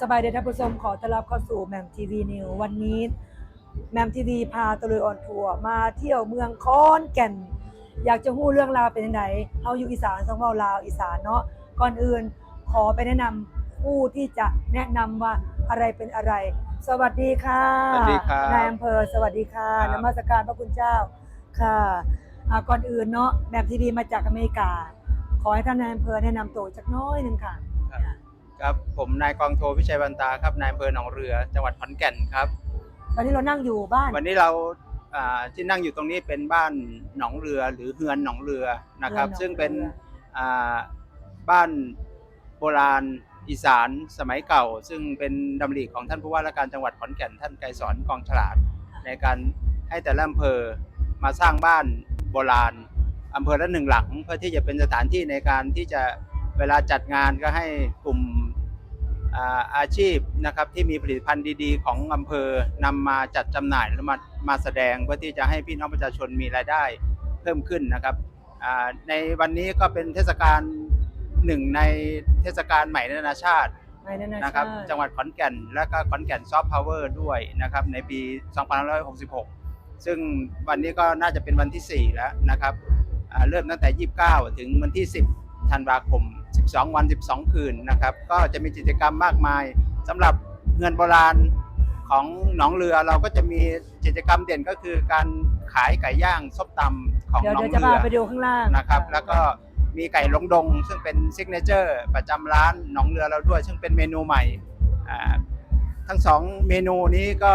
สบายเดชท่านผู้ชมขอต้อนรับเข้าสู่แหม่มทีวีนิววันนี้แหม่มทีวีพาตะลุยออนทัวร์มาเที่ยวเมืองคอนแก่น อยากจะหู้เรื่องราวเป็นยังไงเฮาอยู่อีสานต้องเว้าลาวอีสานเนาะก่อนอื่นขอไปแนะนำผู้ที่จะแนะนำว่าอะไรเป็นอะไร สวัสดีค่ะสวัสดีครับนายอำเภอสวัสดีค่ะครันบมัสการพระคุณเจ้าค่ะอ่าก่อนอื่นเนาะแหม่มทีวีมาจากอเมริกา ขอให้ท่านนายอำเภอแนะนำตัวจักน้อยหนึ่งค่ะ ครับผมนายกองโทวิชัยวันตาครับนายอำเภอหนองเรือจังหวัดขอนแก่นครับ ตอนนี้เรานั่งอยู่บ้าน วันนี้เราอ่าที่นั่งอยู่ตรงนี้เป็นบ้านหนองเรือหรือเฮือนหนองเรือนะครับ เฮือนหนองเรือ ซึ่งเป็นอ่าบ้านโบราณอีสานสมัยเก่า ซึ่งเป็นดำริของท่านผู้ว่าราชการจังหวัดขอนแก่นท่านไกรสอนกองฉลาด ในการให้แต่ละอำเภอมาสร้างบ้านโบราณอำเภอละหนึ่งหลัง เพื่อที่จะเป็นสถานที่ในการที่จะเวลาจัดงานก็ให้กลุ่ม อ่าอาชีพนะครับที่มีผลิตภัณฑ์ดีๆ ของอำเภอนำมาจัดจำหน่ายแล้วมามาแสดงเพื่อที่จะให้พี่น้องประชาชนมีรายได้เพิ่มขึ้นนะครับอ่าในวันนี้ก็เป็นเทศกาลหนึ่งในเทศกาลใหม่นานาชาติไม่นานานะครับชาติจังหวัดขอนแก่นและก็ขอนแก่นซอฟต์พาวเวอร์ด้วยนะครับในปี 2566 ซึ่งวันนี้ก็น่าจะเป็นวันที่ 4 แล้วนะครับอ่าเริ่มตั้งแต่ 29 ถึงวันที่ 10 ธันวาคม 12 วัน 12 คืนนะครับ ก็จะมีกิจกรรมมากมายสำหรับเงินโบราณของหนองเรือเราก็จะมีกิจกรรมเด่นก็คือการขายไก่ย่างส้มตำของเดี๋ยวหนอเดี๋ยวจะงเรือพาไปดูข้างล่างนะครับ แล้วก็มีไก่ลงดง ซึ่งเป็นซิกเนเจอร์ประจำร้านหนองเรือเราด้วย ซึ่งเป็นเมนูใหม่อ่าทั้งสองเมนูนี้ก็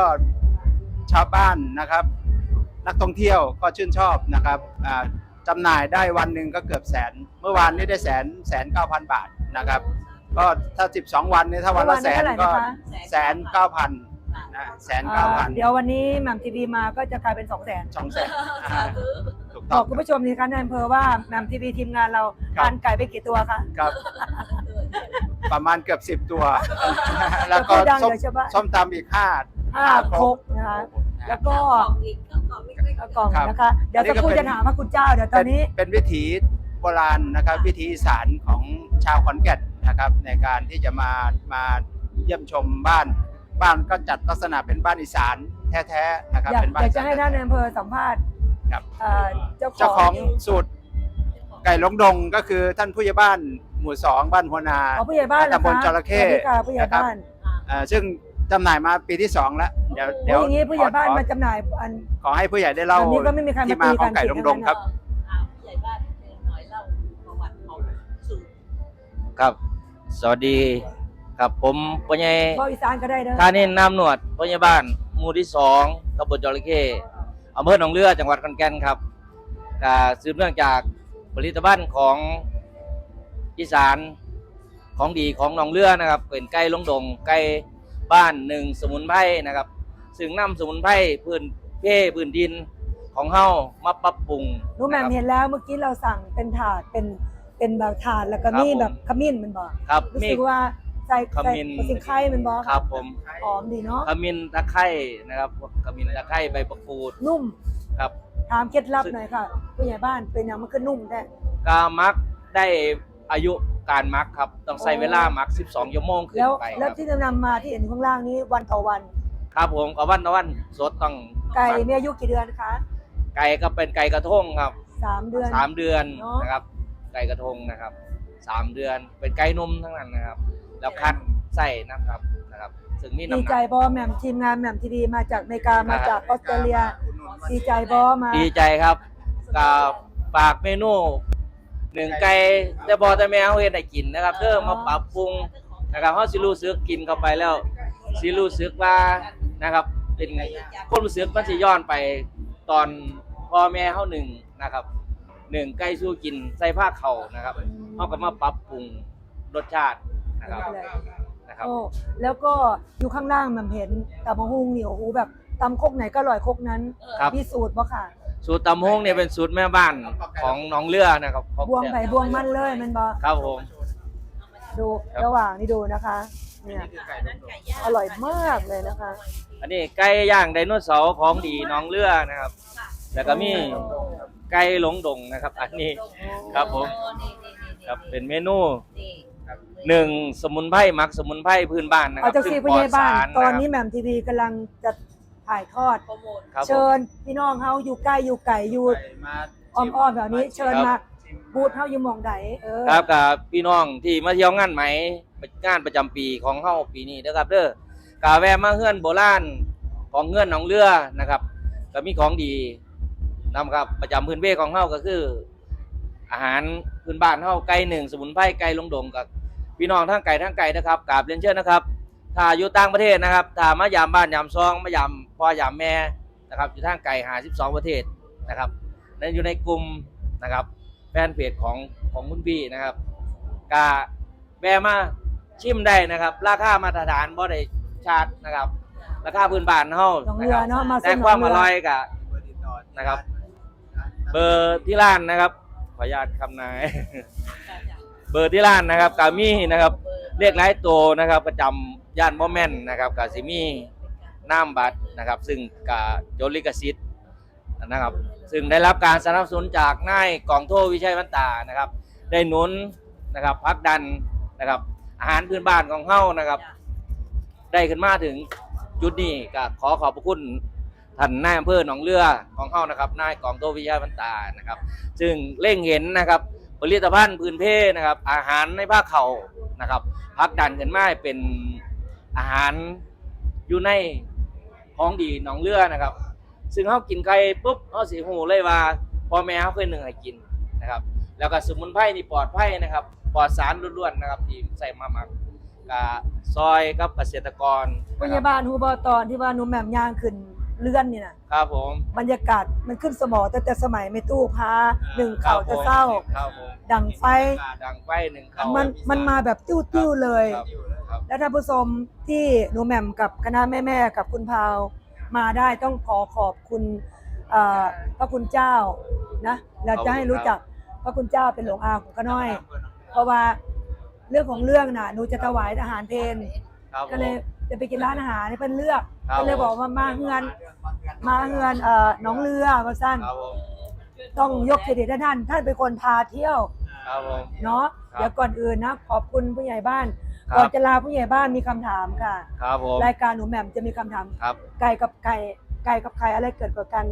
ชาวบ้านนะครับ นักท่องเที่ยวก็ชื่นชอบนะครับอ่า จำหน่ายได้วันหนึ่งก็เกือบแสน เมื่อวานนี้ได้แสนแสนเก้าพันบาทนะครับ ก็ถ้า 12 วันนี้ถ้าวันละแสนก็แสนเก้าพันนะแสนอ่าเก้าพันเดี๋ยววันนี้แหม่มทีวีมาก็จะกลายเป็นสองแสนสองแสนถูกบต้อองกคุณผู้ชมนี่คะนายอำเภอว่าแหม่มทีวีทีมงานเราครับทานไก่ไปกี่ตัวคะ ครับ ประมาณเกือบสิบ10ตัว แล้วก็พูดดังส้มเลยใช่ปะส้มตำอีกห้าห้าครกนะคะ แล้วก็ กล่องครับ นะคะ เดี๋ยวอันนี้จะก็พูดเป็นจะถามพระคุณเจ้าเดี๋ยวตอนนี้ เป็นเป็นวิถีโบราณนะครับ วิถีอีสานของชาวขอนแก่นนะครับ ในการที่จะมามาเยี่ยมชมบ้าน บ้านก็จัดลักษณะเป็นบ้านอีสานแท้ๆนะครับ อยากเป็นบ้าอนยากอีจะสานให้ท่านนายอำเภอสัมภาษณ์ครับ เอ่อเจ้าเจ้าขขอองงสูตรไก่หลงดงก็คือท่านผู้ใหญ่บ้านหมู่สองบ้านหัวนา ขอผู้ใหญ่บ้านเหรอตำบลคะจระเข้ สวัสดีค่ะผู้ใหญ่นะครับบ้าน เอ่อซึ่ง จำหน่ายมาปีที่สองแล้ว เดี๋ยวเดี๋ยวโอ้อย่างนี้ผู้ใหญ่บ้านขอมาจำหน่ายอัน ขอให้ผู้ใหญ่ได้เล่าอันนี้ก็ไม่มีใครมาที่มาตีขกัอนงไก่สิหลงดงครับผู้ใหญ่บ้านเดินหน่อยเล่าประวัติของสูตรครับ สวัสดีครับผมปัญญาบอกอีสานก็ได้เด้อท่านินนามหนวดปัญญาบ้านหมู่ที่สองตำบลจระเข้อำเภอหนองเรือจังหวัดขอนแก่นครับก็สืบเนื่องจากผลิตภัณฑ์ของอีสานของดีของหนองเรือนะครับ เป็นไก่ลงดงไก่ บ้านหนึ่งสมุนไพรนะครับซึ่งนำสมุนไพรพื้นเพพื้นดินของเฮามาปรับปรุงหนูแหม่มนะครับเห็นแล้วเมื่อกี้เราสั่งเป็นถาดเป็นเป็นแบบถาดแล้วก็ครับมีผมแบบขมิ้นมันบอกครับรู้มีสึกว่าใส่ขใส่มิ้นสิงไข่มันบอกครับผมหอมดีเนาะขมิ้นตะไคร้นะครับขมิ้นตะไคร้ใบประกูดนุ่มครับถามเคล็ดลับหน่อยค่ะผู้ใหญ่บ้านเป็นอย่างมันคือนุ่มแท้กามักได้อายุ การมักครับต้องใช้โอ้เวลามัก 12ชั่วโมงขึ้นแล้วไปคแล้วรับที่นำมาที่เห็นอยู่ข้างล่างนี้วันต่อวัน ครับผมกับวันตะวันสดต้องไก่มีอายุกี่เดือนคะไก่ก็เป็นไก่กระทงครับสามเดือน สามเดือนเนอะ นะครับ ไก่กระทงนะครับสามเดือนเป็นไก่นมทั้งนั้นนะครับ แล้วคัดใส่นะครับนะครับ ซึ่งมีดีน้ำหใจนัก บอแหม่มทีมงานแหม่มทีวีมาจากอเมริกามาจากออสเตรเลีย ดีใจบอมา ดีใจครับกับฝากเมนู หนึ่งไก่แต่บอแต่แมวเฮ็ดให้กินนะครับเพิ่มมาปรับปรุงนะครับเขาสิรู้สึกกินเข้าไปแล้วสิรู้สึกว่านะครับ เป็นความรู้สึกมันสิย้อนไปตอนพ่อแม่เขาหนึ่งนะครับหนึ่งใกล้สู้กินใส่ผ้าเข่านะครับเขาก็มาปรับปรุงรสชาตินะครับนะครับโอ้แล้วก็อยู่ข้างล่างแหม่มเห็นตำมะฮุงนี่โอ้โหแบบตำคกไหนก็อร่อยคกนั้นครับมีสูตรบ่ค่ะ สูตรตำฮงเนี่ยเป็นสูตรแม่บ้านของน้องเรือนะครับของบวงไผ่บวงมันเลยแมันบ่ครับผม ดูครับ ระหว่างนี่ดูนะคะ เนี่ยอร่อยมากเลยนะคะอันนี้ไก่ย่างไดโนเสาร์ของดีน้องเรือนะครับ แล้วก็มีไก่หลงดงนะครับ อันนี้ ครับผมโอ้นี่นี่นี่ครับเป็นเมนูนี่ครับหนึ่งสมุนไพรหมักสมุนไพรพื้นบ้านนะคเอารับเจ้าซีพยาบาลซึ่งปลตดอนสารนี้แหม่มทีวีกำลังจะ ถ่ายทอด โปรโมท ครับผมเชิญพี่น้องเฮาอยู่ใกล้อยู่ไกลอยู่มาอ้อมๆแบบนี้เชิญมาชิมบูธเฮาอยู่หมองใดเออครับกับพี่น้องที่มาเที่ยวงานไหมงานประจำปีของเฮาปีนี้นะครับเด้อกาแวะมาเฮือนโบราณของเฮือนหนองเรือนะครับ ก็มีของดีนำครับประจำพื้นเพของเฮาก็คือ อาหารพื้นบ้านเฮาไก่หนึ่งสมุนไพรไก่ลงดงกับพี่น้องทั้งไก่ทั้งไก่นะครับกราบเรียนเชิญนะครับ ถ้าอยู่ต่างประเทศนะครับ ถ้ามายามบ้านยามซองมายาม พ่อยามแม่นะครับอยู่ทางไก่หา 12 ประเทศนะครับนั่นอยู่ในกลุ่มนะครับแฟนเพจของของคุณพี่นะครับกาแวะมาชิมได้นะครับ ราคามาตรฐานบ่ได้ชาร์จนะครับ ราคาพื้นบ้านเฮาหนองนะเรืคอรับเนาะมาแต่เส้นหนคอวางมเรืออร่อยกับเบอร์ติดต่อนะครับ เบอร์ที่ร้านนะครับ ขออนุญาตคำนาย เบอร์ที่ร้านนะครับกามีนะครับ เรียกหลายตัวนะครับ ประจำย่านบ่แม่นนะครับกาซิมีน้ำบัตร นะครับ ซึ่งกาโจลิกสิทธิ์นะครับ ซึ่งได้รับการสนับสนุนจากนายกองโทวิชัยวันตานะครับ ได้หนุนนะครับพักดันนะครับ อาหารพื้นบ้านของเฮานะครับ ได้ขึ้นมาถึงจุดนี้ก็ขอขอบพระคุณท่านนายอำเภอหนองเรือของเฮานะครับนายกองโทวิชัยวันตานะครับ ซึ่งเล่งเห็นนะครับผลิตภัณฑ์พื้นเพนะครับ อาหารในภาคเขานะครับพักดันขึ้นมาให้เป็นอาหารอยู่ใน ของดีหนองเรือนะครับ ซึ่งเขากินไก่ปุ๊บเขาสีหูเลยว่าพ่อแม่เขาเคยหนึ่งให้กินนะครับ แล้วก็สมุนไพรนี่ปลอดภัยนะครับ ปลอดสารล้วนๆนะครับที่ใส่มาหมักกับซอยกับเกษตรกรพนะคยารับบาลฮูบอตอนที่ว่าหนูแหม่มย่างขึ้นเลื่อนนี่น่ะครับผมบรรยากาศมันขึ้นสมองตั้งแต่สมัยไม่ตู้พาหนึ่งครัเขาบผจะมเศร้า ครับผมดังไฟ ดังไฟหนึ่งเขามันมันมาแบบติ้วติ้วๆเลย ครับครับ และท่านผู้ชมที่หนูแหม่มกับคณะแม่ๆกับคุณพาวมาได้ต้องขอขอบคุณเอ่อพระคุณเจ้านะเราจะให้รู้จักพระคุณเจ้าเป็นหลวงอาของข้าน้อย เพราะว่าเรื่องของเรื่องน่ะหนูจะถวายอาหารเพลครับผมก็เลยจะไปกินร้านอาหารให้เพิ่นเลือกครับ ก็เลยบอกว่ามาเฮือนมาเฮือนเอ่อหน้องเรือว่าสั้นครับผมต้องยกเครดิตให้ท่านท่านเป็นคนพาเที่ยว ครับผม เนาะครับ เดี๋ยวก่อนอื่นนะขอบคุณผู้ใหญ่บ้าน ครับ ก่อนจะลาผู้ใหญ่บ้านมีคำถามค่ะ ครับผม รายการหนูแหม่มจะมีคำถาม ครับ ไก่กับไก่ไก่กับไข่อะไรเกิดกว่ากัน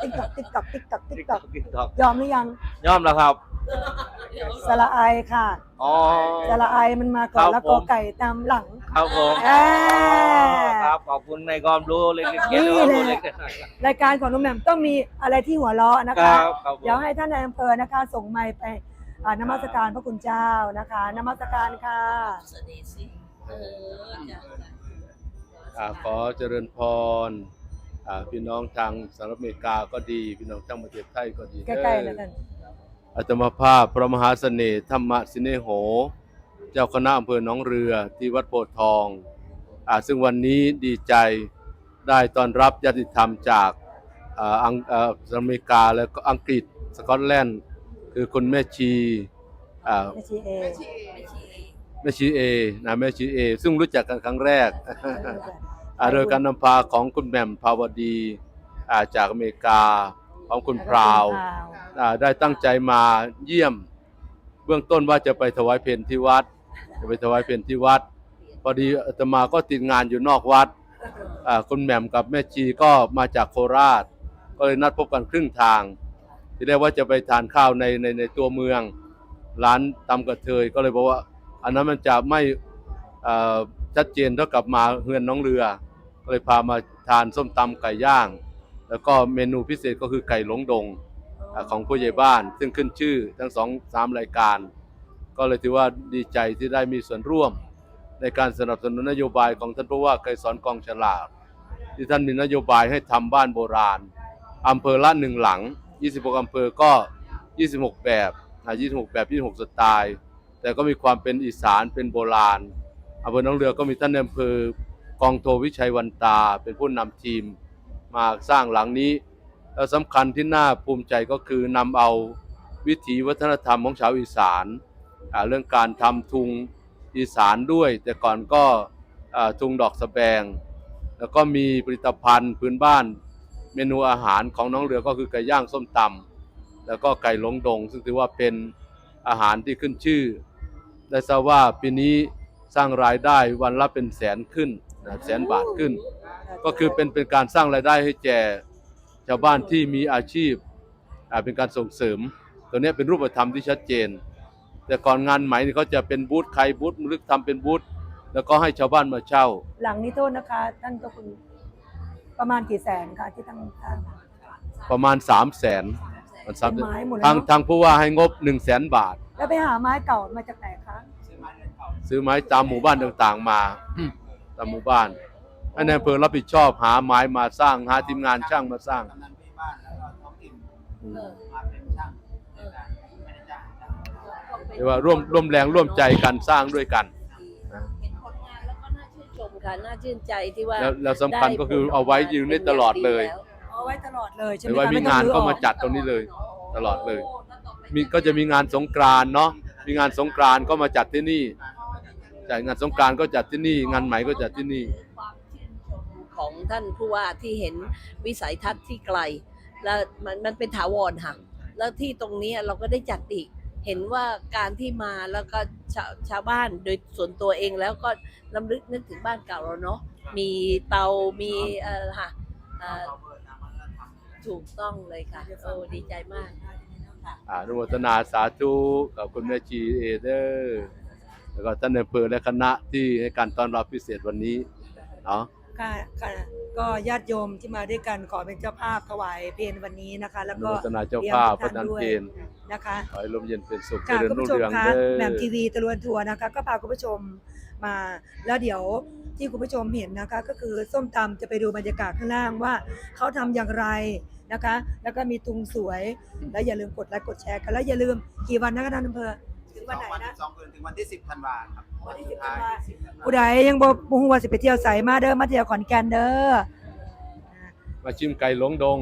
ติ๊กตอกติ๊กตอกติ๊กตอกติ๊กตอกติ๊กต็อกยอมหรือยังยอมแล้วครับ สระไอค่ะอ๋อ สระไอมันมาก่อนครับแล้วผมก็ไก่ตามหลัง ครับผมเอ้ยครับ ขอบคุณในความรู้เล็กๆนี่เกี่ยวกับแหละรู้เล็กรายการของหนูแหม่มต้องมีอะไรที่หัวเราะนะครัคะบครับผมเดี๋ยวให้ท่านในายอำเภอนะคะ ส่งไมค์ไปอ่า นมัสการพระคุณเจ้านะคะ นมัสการค่ะสวัสดีสิเออจ้ะจ้ะอ่าขอเจริญพรอ่าพี่น้องทางสหรัฐอเมริกาก็ดี พี่น้องทางประเทศไทยก็ดีใกล้ๆนะท่านอาตมาภาพพระมหาเสน่ห์ธรรมสิเนโห เจ้าคณะอำเภอหนองเรือที่วัดโพธิ์ทองอ่าซึ่งวันนี้ดีใจได้ต้อนรับญาติธรรมจากอ่าอังอ่าสหรัฐอเมริกาแล้วก็อังกฤษสกอตแลนด์ คือคุณแม่ชีอ่าแม่ชีเอไม่ชีแม่ชีเอนะแม่ชีเอ ซึ่งรู้จักกันครั้งแรกอ่าโดยการนำพาของคุณแหม่มภาวดีอ่าจากอเมริกาของคุณพราวอ่าได้ตั้งใจมาเยี่ยม เบื้องต้นว่าจะไปถวายเพลที่วัด จะไปถวายเพลที่วัด พอดีอาตมาก็ติดงานอยู่นอกวัดอ่าคุณแหม่มกับแม่ชีก็มาจากโคราช ก็เลยนัดพบกันครึ่งทาง ที่ได้ว่าจะไปทานข้าวในในในตัวเมืองร้านตำกระเทยก็เลยบอกว่า อันนั้นมันจะไม่อ่อชัดเจนเท่ากับมาเฮือนน้องเรือ ก็เลยพามาทานส้มตำไก่ย่าง แล้วก็เมนูพิเศษก็คือไก่หลงดงอของผู้ใหญ่บ้าน ซึ่งขึ้นชื่อทั้งสองสามรายการ ก็เลยถือว่าดีใจที่ได้มีส่วนร่วม ในการสนับสนุนนโยบายของท่านผู้ว่าไกรสอนกองฉลากที่ท่านมีนโยบายให้ทำบ้านโบราณอำเภอละหนึ่งหลัง 26อำเภอก็ 26 แบบอ่า26 แบบ 26 สไตล์ แต่ก็มีความเป็นอีสานเป็นโบราณอำเภอหนองเรือก็มีท่านนอำเภอกองโทวิชัยวันตา เป็นผู้นำทีมมาสร้างหลังนี้ แล้วสำคัญที่น่าภูมิใจก็คือนำเอาวิถีวัฒนธรรมของชาวอีสานเรื่องการทำทุงอีสานด้วย แต่ก่อนก็ทุงดอกสแบง แล้วก็มีผลิตภัณฑ์พื้นบ้าน เมนูอาหารของน้องเรือก็คือไก่ย่างส้มตำแล้วก็ไก่หลงดง ซึ่งถือว่าเป็นอาหารที่ขึ้นชื่อ ได้ทราบว่าปีนี้สร้างรายได้วันละเป็นแสนขึ้นนะแสนบาทขึ้น ก็คือเป็นเป็นการสร้างรายได้ให้แก่ชาวบ้านที่มีอาชีพเป็นการส่งเสริม ตัวนี้เป็นรูปธรรมที่ชัดเจน แต่ก่อนงานไหมนี่เขาจะเป็นบูธใครบูธมลึกทำเป็นบูธแล้วก็ให้ชาวบ้านมาเช่า หลังนี้โทษนะคะท่านเจ้าคุณ ประมาณกี่แสนคะที่ตั้งสร้าง ประมาณ3 0 0แสนมันสามเป็นไม้หมดเลยทางเนอะทางผู้ว่าให้งบ 1 0 0 0 0แสนบาท แล้วไปหาไม้เก่ามาจากไหนคะซื้อไม้ตามหมู่บ้านต่างๆมา ตามหมู่บ้านให้ในายอำเภอรับผิดชอบหาไม้มาสร้างหาทีมงานช่างมาสร้างกำนันผู้ใหญ่บ้านแล้วก็ท้องถิ่นอืมมาเป็นช่างในการไม่ได้จ้างช่าง เรียกว่าร่วมร่วมแรงร่วมใจกันสร้างด้วยกัน ค่ะน่าชื่นใจที่ว่าแล้วแล้วสำคัญก็คือเอาไว้ยืนได้ตลอดเลย เอาไว้ตลอดเลยใช่หไหรืมอว่าคะมีไต้องงานรื้อก็ออมาจัดตรงนี้เลย ตลอดเลย มีก็จะมีงานสงกรานต์เนาะมีงานสงกรานต์ก็มาจัดที่นี่จัดงานสงกรานต์ก็จัดที่นี่ งานไหมก็จัดที่นี่ ความชื่นชมของท่านผู้ว่าที่เห็นวิสัยทัศน์ที่ไกล แล้วมันมันเป็นถาวรค่ะแล้วที่ตรงนี้เราก็ได้จัดอีก เห็นว่าการที่มาแล้วก็ชาวชาวบ้านโดยส่วนตัวเองแล้วก็ลำลึกนึกถึงบ้านเก่าเราเนาะมีเตา มีเอ่อค่ะเอ่อถูกต้องเลยค่ะโอ้ดีใจมากค่ะอาอนุโมทนาสาธุกับคุณแม่ชีเอเดอร์แล้วก็ท่านในายอำเภอและคณะที่ให้การต้อนรับพิเศษวันนี้เนาะค่ะค่ะก็ญาติโยมที่มาด้วยกันขอเป็นเจ้าภาพถวายเพลวันนี้นะคะอแล้วนุก็โมทนาเจ้าภาพพเรีระยนนันทุกเพท่า นนด้วยนะคะขอให้ลมเย็นเป็นสุขเจค่ะริญคุณรุ่งผู้ชมเรืองคะเด้อ แหม่มทีวีตะลวนทัวร์นะคะ ก็พาคุณผู้ชมมาแล้วเดี๋ยวที่คุณผู้ชมเห็นนะคะ ก็คือส้มตำจะไปดูบรรยากาศข้างล่างว่าเขาทำอย่างไรนะคะ แล้วก็มีตุงสวย แล้วอย่าลืมกดไลค์กดแชร์กันแล้วอย่าลืมกี่วันนะคะท่านอำเภอถึงวันไหนวันนะ สองคืนถึงวันที่สิบธันวาครับวันที่สุสิดบท้ายธันวา10ธันวา ผู้ใดยังบ่บ่ฮู้ว่าสิไปเที่ยวไสมาเด้อมาเที่ยวขอนแก่นเด้อมาชิมไก่หลงดง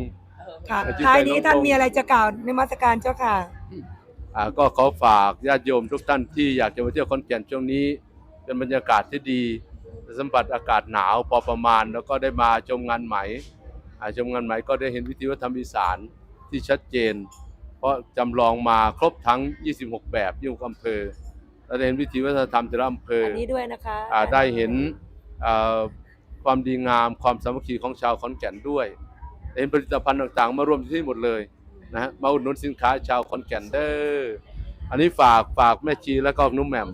ค่ะอาทิตย์ท้ายไปนี้ลงท่านตรงมีอะไรจะกล่าวในมาสการเจ้าค่ะอ่า ก็ขอฝากญาติโยมทุกท่านที่อยากจะมาเที่ยวขอนแก่นช่วงนี้ เป็นบรรยากาศที่ดีสัมผัสอากาศหนาวพอประมาณ แล้วก็ได้มาชมงานไหมอ่าชมงานไหมก็ได้เห็นวิธีวัฒนธรรมอีสานที่ชัดเจน เพราะจำลองมาครบทั้ง 26 แบบ26อำเภอและได้เห็นวิธีวัฒนธรรมแต่ละอำเภออันนี้ด้วยนะคะอ่าได้เห็นอ่าความดีงามความสามัคคีของชาวขอนแก่นด้วยได้เห็นผลิตภัณฑ์ต่างๆ มารวมที่นี่หมดเลย นะฮะมาอุดหนุนสินค้าชาวขอนแก่นเด้ออันนี้ฝากฝากแม่ชีแล้วก็นุ่มแหม่ม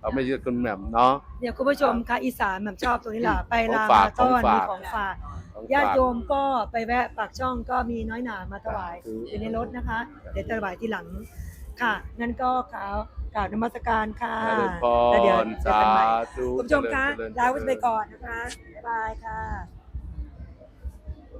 ฝากแม่ชีคุณแหม่มเนาะ เดี๋ยวคุณผู้ชมค่ะอีสานแบบชอบตรงนี้แหละไปลาของฝากมาต้อนของมีฝากของฝากของญาติฝกโยมก็ไปแวะปากช่องก็มีน้อยหนามาถวายครับอยู่ในรถนะคะ เดี๋ยวจะถวายทีหลังค่ะ นั่นก็ขาวกราบนมัสการค่ะเจริญพแล้วเดี๋ยวรเจอสากันใหม่ธุคุณผู้ชมคะเจริญลาไว้เจริญไปก่อนนะคะบ๊ายบายค่ะ